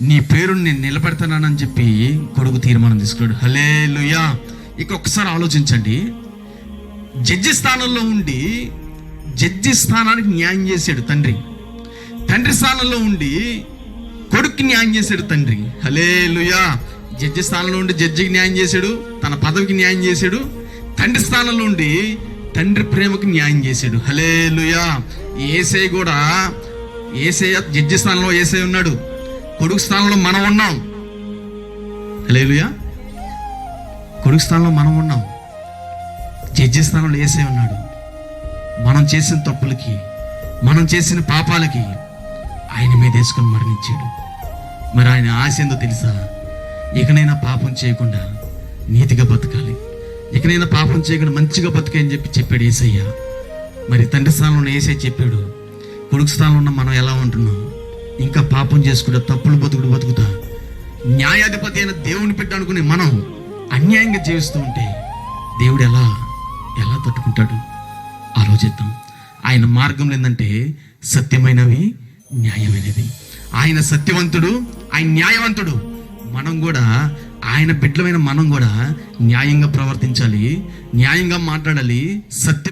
నీ పేరు నేను నిలబెడతానని చెప్పి కొడుకు తీర్మానం తీసుకున్నాడు. హలే లుయా ఇక ఒక్కసారి ఆలోచించండి. జడ్జి స్థానంలో ఉండి జడ్జి స్థానానికి న్యాయం చేశాడు తండ్రి. తండ్రి స్థానంలో ఉండి కొడుక్కి న్యాయం చేశాడు తండ్రి. హలే లుయా జడ్జి స్థానంలో ఉండి జడ్జికి న్యాయం చేశాడు తన పదవికి న్యాయం చేశాడు. తండ్రి స్థానంలో ఉండి తండ్రి ప్రేమకు న్యాయం చేశాడు. హలే లుయా ఏసై కూడా ఏసై జడ్జి స్థానంలో ఏసై ఉన్నాడు. కొడుకు స్థానంలో మనం ఉన్నాం. లేలుయా కొడుకు స్థానంలో మనం ఉన్నాం. జడ్జి స్థానంలో వేసే ఉన్నాడు. మనం చేసిన తప్పులకి మనం చేసిన పాపాలకి ఆయన మీద వేసుకొని మరణించాడు. మరి ఆయన ఆశ ఏందో తెలుసా? ఇకనైనా పాపం చేయకుండా నీతిగా బతకాలి. ఇకనైనా పాపం చేయకుండా మంచిగా బతకని చెప్పి చెప్పాడు ఏసయ్య మరి తండ్రి స్థానంలో ఏసై చెప్పాడు కొడుకు స్థానంలో ఉన్న మనం ఎలా ఉంటున్నాం? ఇంకా పాపం చేసుకుంటా తప్పులు బతుకుడు బతుకుతా. న్యాయాధిపతి అయిన దేవుని బిడ్డ అనుకునే మనం అన్యాయంగా జీవిస్తూ ఉంటే దేవుడు ఎలా ఎలా తట్టుకుంటాడు? ఆలోచిద్దాం. ఆయన మార్గం ఏంటంటే సత్యమైనవి న్యాయమైనవి. ఆయన సత్యవంతుడు ఆయన న్యాయవంతుడు. మనం కూడా ఆయన బిడ్డలమైన మనం కూడా న్యాయంగా ప్రవర్తించాలి న్యాయంగా మాట్లాడాలి సత్య